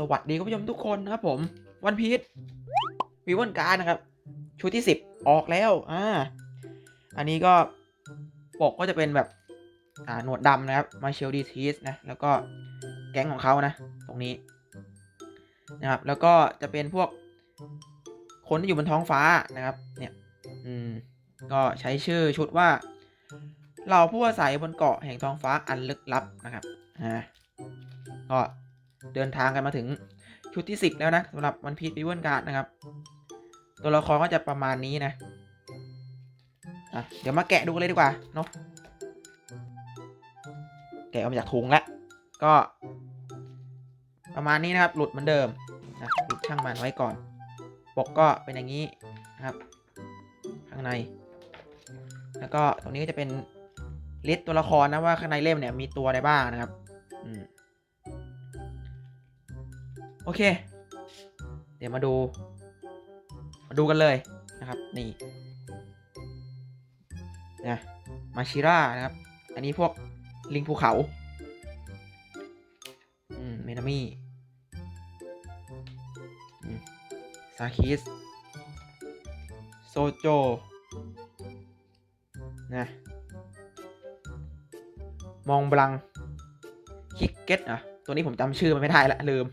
สวัสดีคุณผู้ชมทุกคนนะครับผมวันพีชวีวันการนะครับชุดที่ 10 ออกแล้วอ่าอันนี้ก็ปกก็จะเป็นแบบอ่าหนวดดำนะครับมาเชลดีทีสนะแล้วก็แก๊งของเขานะ ตรงนี้นะครับ แล้วก็จะเป็นพวกคนที่อยู่บนท้องฟ้านะครับ เนี่ยอืมก็ใช้ชื่อชุดว่าเราผู้อาศัยบนเกาะแห่งท้องฟ้าอันลึกลับนะครับอ่าก็ เดินทางกันมาถึงชุดที่ 10 แล้วนะสำหรับวันพีชวิเวิลการ์ดนะครับ ตัวละครก็จะประมาณนี้นะอะเดี๋ยวมาแกะดูกันเลยดีกว่าเนาะแกะออกมาจากถุงแล้วก็ ประมาณนี้นะครับ หลุดเหมือนเดิมนะหลุดช่างมันไว้ก่อน ปกก็เป็นอย่างนี้นะครับ ข้างใน แล้วก็ตรงนี้ก็จะเป็นลิสต์ตัวละครนะว่าข้างในเล่มเนี่ยมีตัวอะไรบ้างนะครับ อืม โอเค เดี๋ยวมาดู มาดูกันเลยนะครับ นี่นะมาชิร่านะครับ อันนี้พวกลิงภูเขา อืม เมนามี่ซาคิส โซโจ นะ มองบลัง คิกเก็ตอะ ตัวนี้ผมจำชื่อมันไม่ได้ละลืม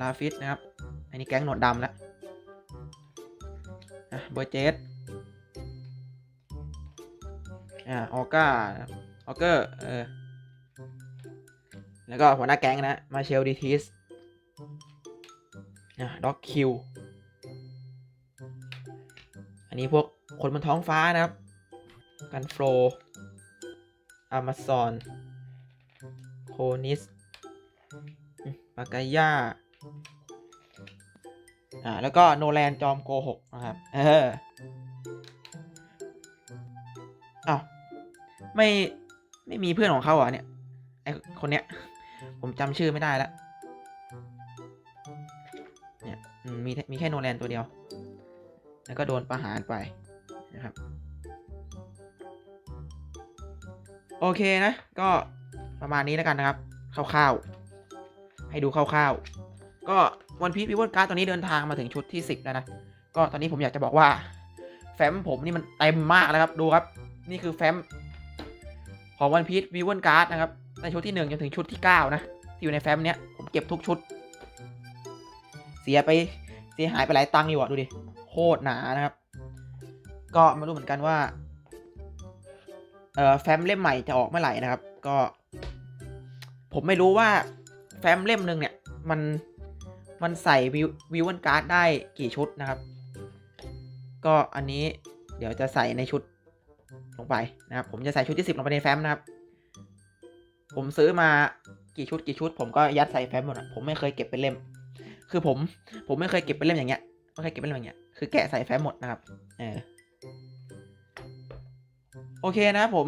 ลาฟิสนะครับ อันนี้แก๊งหนวดดำแล้วเบอร์เจสอ่าออก้าออเกอร์เออแล้วก็หัวหน้าแก๊งนะ มาเชลดีทิสอะด็อกคิว อันนี้พวกคนบนท้องฟ้านะครับ กันโฟลอามาซอน โคนิสปากายา อ่าแล้วก็โนแลนจอมโกหกนะครับ เอออ้าวไม่ไม่มีเพื่อนของเขาเหรอเนี่ยไอคนเนี้ย ผมจำชื่อไม่ได้แล้วเนี่ยมีมีแค่โนแลนตัวเดียว แล้วก็โดนประหารไปนะครับ โอเคนะ ก็ประมาณนี้แล้วกันนะครับคร่าวๆให้ดูคร่าวๆ ก็วันพี e วิว l การ์ดตอนนี้เดินทางมาถึงชุดที่ 10 แล้วนะ ก็ตอนนี้ผมอยากจะบอกว่า แฟ้มผมนี่มันเต็มมากแล้วครับ ดูครับ นี่คือแฟ้มของวันพี e วิว l การ์ดนะครับ ในชุดที่ 1 จนถึงชุดที่ 9 นะ ที่อยู่ในแฟ้มเนี้ยผมเก็บทุกชุด เสียไปเสียหายไปหลายตังค์อยู่อะดูดิ โคตรหนานะครับ ก็ไม่รู้เหมือนกันว่าเอ่อแฟ้มเล่มใหม่จะออกเมื่อไหร่นะครับ ก็ ผมไม่รู้ว่าแฟ้มเล่มหนึ่งเนี่ย มัน มันใส่วิววิววันการ์ดได้กี่ชุดนะครับ ก็อันนี้เดี๋ยวจะใส่ในชุดลงไปนะครับ ผมจะใส่ชุดที่สิบลงไปในแฟ้มนะครับ ผมซื้อมากี่ชุดกี่ชุด ผมก็ยัดใส่แฟ้มหมดอะผมไม่เคยเก็บเป็นเล่ม คือผมผมไม่เคยเก็บเป็นเล่มอย่างเงี้ยไม่เคยเก็บเป็นเล่มอย่างเงี้ยคือแกะใส่แฟ้มหมดนะครับเออโอเคนะผม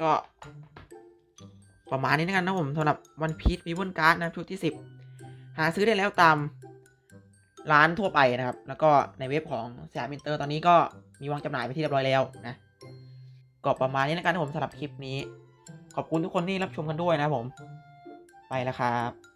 ก็ประมาณนี้นะกันนะผมสำหรับวันพี e วิว l การ์ดนะชุดที่ 10 หาซื้อได้แล้วตามร้านทั่วไปนะครับ แล้วก็ในเว็บของสยามอินเตอร์ตอนนี้ก็มีวางจำหน่ายไปที่เรียบร้อยแล้วนะก็ประมาณนี้นะกันผมสำหรับคลิปนี้ ขอบคุณทุกคนที่รับชมกันด้วยนะผม ไปแล้วครับ